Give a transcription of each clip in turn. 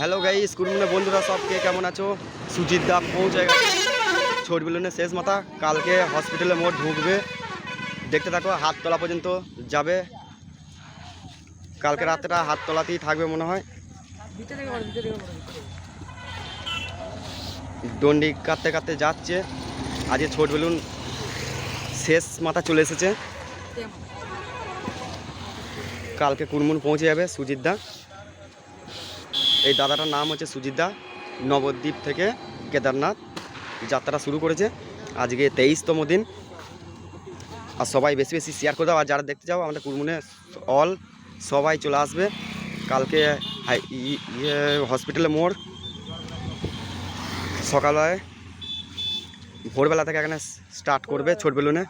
Hello guy স্কুলমনে বন্ধুরা সব কে কেমন আছো? সুজিত দা পৌঁছে গেছে। ছোট বেলুনের শেষ মাথা। কালকে হসপিটালে মোট ঢুকবে। দেখতে থাকো, হাত তোলা পর্যন্ত যাবে। কালকে রাতটা হাততলাতেই থাকবে মনে হয়। দণ্ডি কাটতে কাটতে যাচ্ছে। আজকে ছোট বেলুন শেষ মাথা চলে এসেছে। কালকে কুরমুন পৌঁছে যাবে সুজিত দা। এই দাদাটার নাম হচ্ছে সুজিত দা, নবদ্বীপ থেকে কেদারনাথ যাত্রা শুরু করেছে। আজকে তেইশতম দিন। আর সবাই বেশি বেশি শেয়ার করে দাও, আর যারা দেখতে যাও আমাদের কুরমুনে অল সবাই চলে আসবে। কালকে ইয়ে হসপিটালে মোড়। সকালে ভোরবেলা থেকে এখানে স্টার্ট করবে ছোট বেলুনে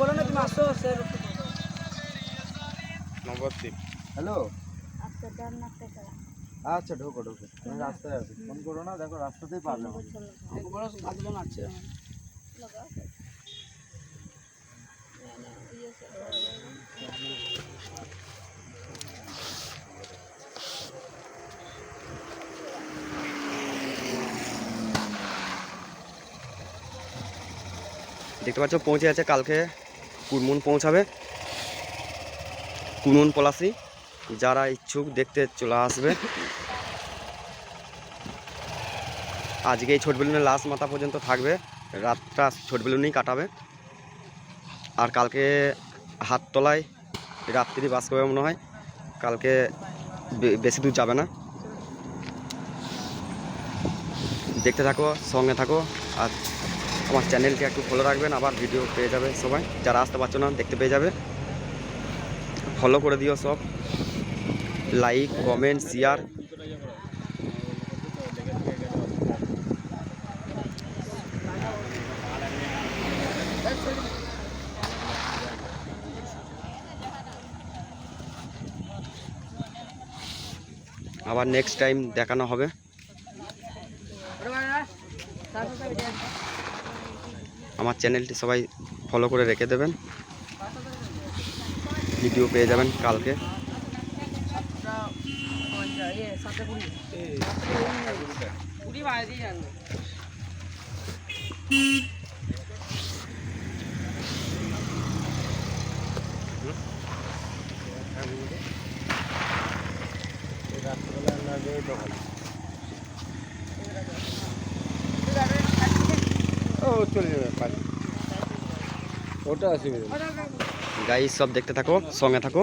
বলো না তুমি আসো স্যার নবদ্বীপ। হ্যালো? আজকে আচ্ছা ঢোকো ঢোকো। আমি রাস্তায় আছি। ফোন করো না দেখো রাস্তাতেই বাদলন আছে দেখতে পাচ্ছ পৌঁছে আছে কালকে। কুরমুন পৌঁছাবে। কুরমুন পলাশি, যারা ইচ্ছুক দেখতে চলে আসবে। আজকে এই ছোট বেলুনের লাস্ট মাথা পর্যন্ত থাকবে। রাতটা ছোট বেলুনেই কাটাবে। আর কালকে হাত হাততলায় রাত্রি বাস করবে মনে হয়। কালকে বেশি দূর যাবে না। দেখতে থাকো, সঙ্গে থাকো। আর আমার চ্যানেলটি একটু ফলো রাখবেন, আবার ভিডিও পেয়ে যাবে সবাই। যারা আসতে পারছ না, দেখতে পেয়ে যাবে। ফলো করে দিও সব। লাইক কমেন্ট শেয়ার আবার নেক্সট টাইম দেখানো হবে। আমার চ্যানেলটি সবাই ফলো করে রেখে দেবেন ভিডিও পেয়ে যাবেন কালকে কুড়ি বাইরে চলে যাবে পারি ওটা অসুবিধা গাই সব দেখতে থাকো সঙ্গে থাকো।